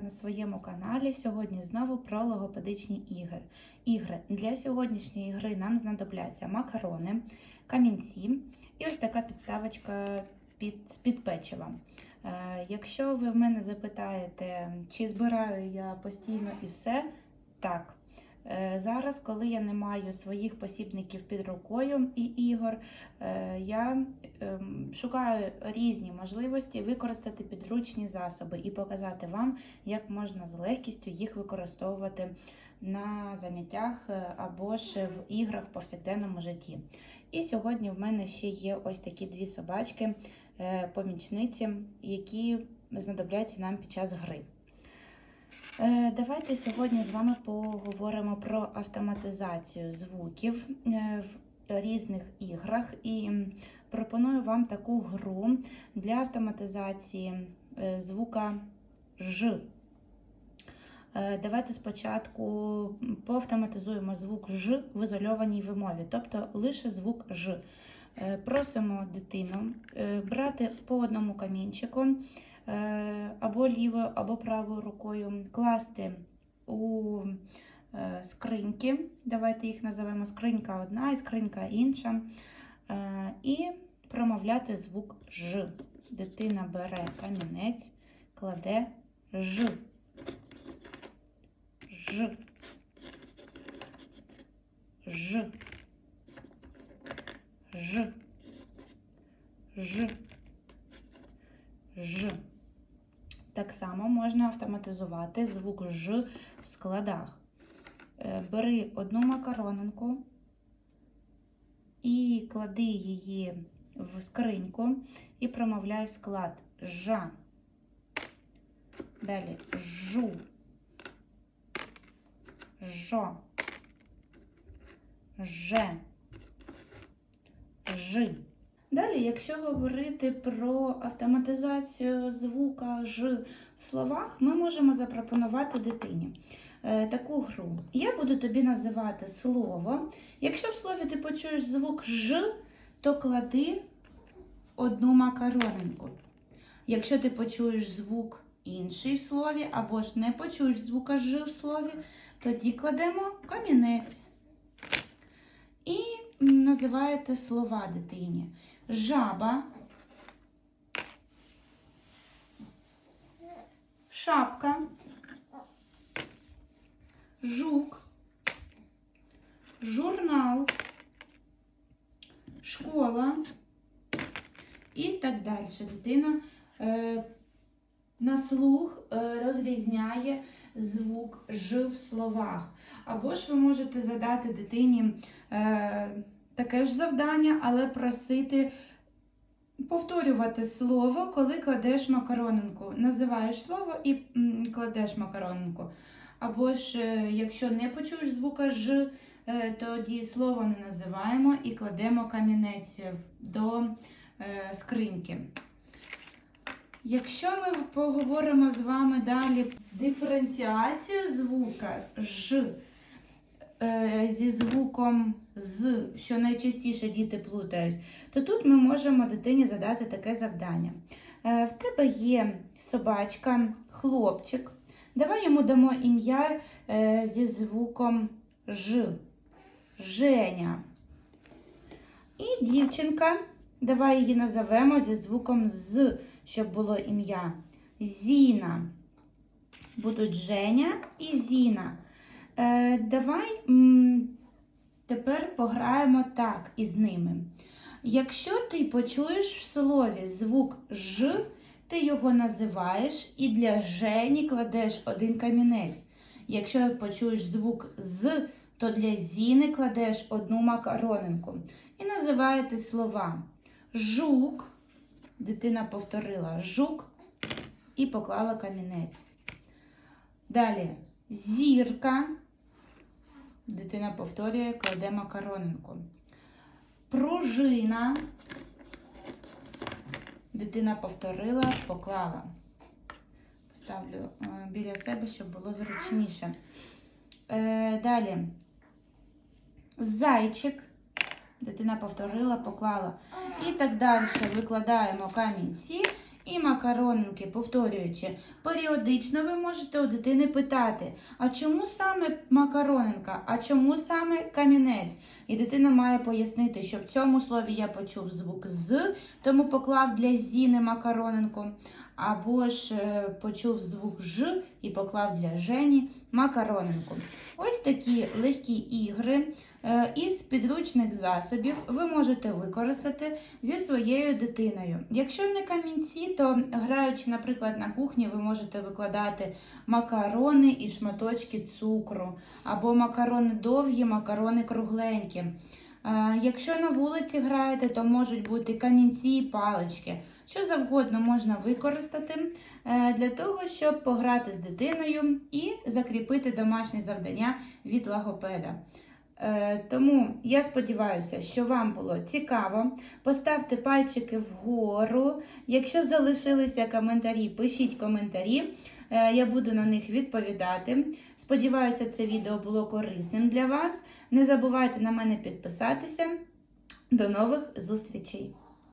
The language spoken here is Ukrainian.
На своєму каналі. Сьогодні знову про логопедичні ігри. ігри. Для сьогоднішньої гри нам знадобляться макарони, камінці і ось така підставочка під, з-під печива. Е, якщо ви в мене запитаєте, чи збираю я постійно і все, так. Е, Зараз, коли я не маю своїх посібників під рукою і ігор, е, я ем, шукаю різні можливості використати підручні засоби і показати вам, як можна з легкістю їх використовувати на заняттях е, або ж в іграх в повсякденному житті. І сьогодні в мене ще є ось такі дві собачки, помічниці, які знадобляться нам під час гри. Е, Давайте сьогодні з вами поговоримо про автоматизацію звуків е, в різних іграх і пропоную вам таку гру для автоматизації е, звука Ж. Давайте спочатку поавтоматизуємо звук Ж в ізольованій вимові, тобто лише звук Ж. Просимо дитину брати по одному камінчику або лівою, або правою рукою, класти у е, скриньки. Давайте їх називаємо скринька одна і скринька інша. Е, І промовляти звук Ж. Дитина бере камінець, кладе Ж. Ж. Ж. Ж. Ж. Ж. Так само можна автоматизувати звук Ж в складах. Е, Бери одну макаронинку і клади її в скриньку і промовляй склад жа. Далі жу. Жо. Же. Жи. Далі, якщо говорити про автоматизацію звука Ж в словах, ми можемо запропонувати дитині е, таку гру. Я буду тобі називати слово. Якщо в слові ти почуєш звук Ж, то клади одну макаронинку. Якщо ти почуєш звук інший в слові, або ж не почуєш звука Ж в слові, тоді кладемо камінець. І називаєте слова дитині. Жаба, шапка, жук, журнал, школа. І так далі. Дитина е, на слух е, розрізняє звук Ж в словах. Або ж ви можете задати дитині е, таке ж завдання, але просити повторювати слово, коли кладеш макаронинку. Називаєш слово і кладеш макаронинку. Або ж, е, якщо не почуєш звука Ж, е, тоді слово не називаємо і кладемо камінець до е, скриньки. Якщо ми поговоримо з вами далі диференціацію звука Ж е, зі звуком з, що найчастіше діти плутають, то тут ми можемо дитині задати таке завдання. Е, В тебе є собачка, хлопчик. Давай йому дамо ім'я е, зі звуком Ж. Женя. І дівчинка. Давай її назовемо зі звуком з, щоб було ім'я. Зіна. Будуть Женя і Зіна. Е, давай м, тепер пограємо так із ними. Якщо ти почуєш в слові звук Ж, ти його називаєш і для Жені кладеш один камінець. Якщо почуєш звук з, то для Зіни кладеш одну макаронинку. І називаєте слова. Жук, дитина повторила жук і поклала камінець. Далі зірка, дитина повторює, кладе макаронинку. Пружина, дитина повторила, поклала. Поставлю е, біля себе, щоб було зручніше. Е, Далі зайчик. Дитина повторила, поклала. І так далі викладаємо камінці і макаронинки, повторюючи, періодично ви можете у дитини питати, а чому саме макаронинка, а чому саме камінець? І дитина має пояснити, що в цьому слові я почув звук з, тому поклав для зіни макаронинку, або ж е, почув звук ж і поклав для Жені макаронинку. Ось такі легкі ігри із підручних засобів ви можете використати зі своєю дитиною. Якщо не камінці, то граючи, наприклад, на кухні, ви можете викладати макарони і шматочки цукру, або макарони довгі, макарони кругленькі. Е, Якщо на вулиці граєте, то можуть бути камінці і палички. Що завгодно можна використати е, для того, щоб пограти з дитиною і закріпити домашнє завдання від логопеда. Е, Тому я сподіваюся, що вам було цікаво. Поставте пальчики вгору. Якщо залишилися коментарі, пишіть коментарі. Е, Я буду на них відповідати. Сподіваюся, це відео було корисним для вас. Не забувайте на мене підписатися. До нових зустрічей!